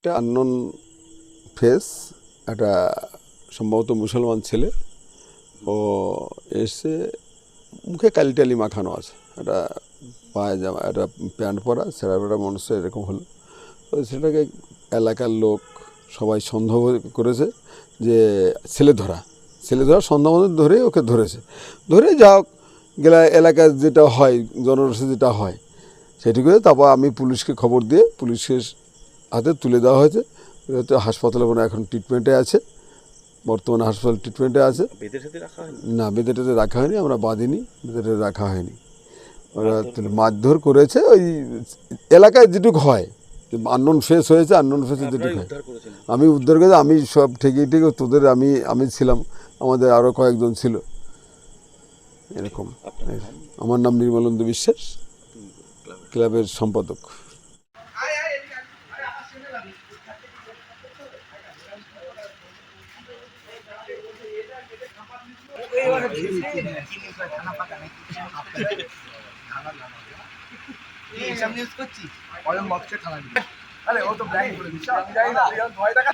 একটা unknown face একটা সম্ভবত মুসলমান ছেলে। ও এসে মুখে কালি টালি মাখানো আছে। একটা পায়ে জামা একটা প্যান্ট পরা সেরা বেড়া মানুষ এরকম হলো। তো সেটাকে এলাকার লোক সবাই সন্দেহ করেছে যে ছেলে ধরা। ছেলে ধরা সন্দেহ মতো ধরে ওকে ধরেছে। ধরে যা হোক গেলা এলাকায় যেটা হয়, জনরসে যেটা হয়, সেটি করে তারপর আমি পুলিশকে খবর দিয়ে, পুলিশের হাতে তুলে দেওয়া হয়েছে। হয়তো হাসপাতালে মনে এখন ট্রিটমেন্টে আছে। বর্তমানে হাসপাতাল ট্রিটমেন্টে আছে। না বেঁধে টেঁধে রাখা হয়নি আমরা বাঁধিনি বেঁধে টেঁধে রাখা হয়নি। ওরা মারধর করেছে? ওই এলাকায় যেটুক হয়। আননোন ফেস হয়েছে আননোন ফেসে যেটুক হয়। আমি উদ্ধার করেছি আমি সব ঠেকিয়ে ঠিক তোদের আমি আমি ছিলাম। আমাদের আরও কয়েকজন ছিল। এরকম। আমার নাম নির্মলন্দ বিশ্বাস। ক্লাবের সম্পাদক। এইসব নিউজ করছিস কজন বক্সে খানা দিবি আরে ও তো ব্ল্যাঙ্ক করে দিচ্ছে আমি জানি না ভয় দেখা